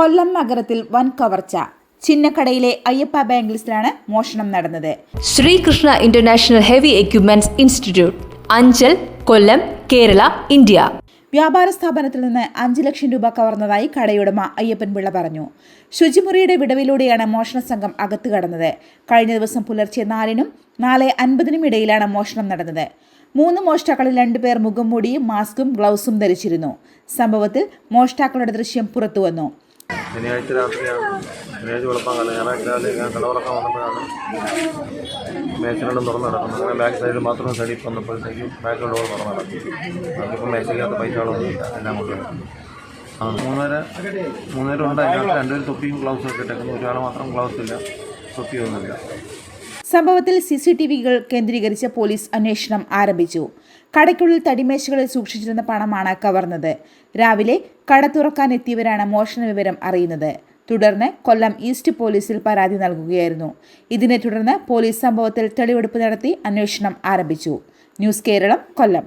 കൊല്ലം നഗരത്തിൽ വൻ കവർച്ച. ചിന്നക്കടയിലെ അയ്യപ്പ ബാങ്കിൽസിലാണ് മോഷണം നടന്നത്. Sreekrishna international heavy equipments institute Anchal Kollam Kerala India. വ്യാപാര സ്ഥാപനത്തിൽ നിന്ന് അഞ്ച് ലക്ഷം രൂപ കവർന്നതായി കടയുടമ അയ്യപ്പൻപിള്ള പറഞ്ഞു. ശുചിമുറിയുടെ വിടവിലൂടെയാണ് മോഷണ സംഘം അകത്ത് കടന്നത്. കഴിഞ്ഞ ദിവസം പുലർച്ചെ നാലിനും നാല് അൻപതിനും ഇടയിലാണ് മോഷണം നടന്നത്. മൂന്ന് മോഷ്ടാക്കളിൽ രണ്ടുപേർ മുഖം മൂടിയും മാസ്കും ഗ്ലൗസും ധരിച്ചിരുന്നു. സംഭവത്തിൽ മോഷ്ടാക്കളുടെ ദൃശ്യം പുറത്തുവന്നു. ശനിയാഴ്ച രാത്രിയാണ് ശനിയാഴ്ച വെളുപ്പാങ്കല്ല ഞായറാഴ്ച രാവിലെ ഞാൻ കടവറക്കാൻ വന്നപ്പോഴാണ് മേശകളും തുറന്ന് നടക്കുന്നത്. അങ്ങനെ ബാക്ക് സൈഡിൽ മാത്രം സൈഡിൽ വന്നപ്പോഴത്തേക്കും ബാക്ക് ഡോർ തുറന്ന് നടക്കും അതിപ്പം മേശയ്ക്കകത്ത് പൈസകളൊന്നും ഇല്ല. എല്ലാം കൊണ്ടുപോയി ആ മൂന്നര മൂന്നര ഉണ്ട് അതിനകത്ത് രണ്ടുപേരും തൊപ്പിയും ഗ്ലൗസും ഒക്കെ ഇട്ടേക്കുന്നു. ഒരാൾ മാത്രം ഗ്ലൗസ് ഇല്ല. തൊപ്പിയൊന്നുമില്ല സംഭവത്തിൽ സി സി ടി വികൾ കേന്ദ്രീകരിച്ച് പോലീസ് അന്വേഷണം ആരംഭിച്ചു. കടയ്ക്കുള്ളിൽ തടിമേശകളിൽ സൂക്ഷിച്ചിരുന്ന പണമാണ് കവർന്നത്. രാവിലെ കട തുറക്കാൻ എത്തിയവരാണ് മോഷണ വിവരം അറിയുന്നത്. തുടർന്ന് കൊല്ലം ഈസ്റ്റ് പോലീസിൽ പരാതി നൽകുകയായിരുന്നു. ഇതിനെ തുടർന്ന് പോലീസ് സംഭവത്തിൽ തെളിവെടുപ്പ് നടത്തി അന്വേഷണം ആരംഭിച്ചു. News Keralam Kollam.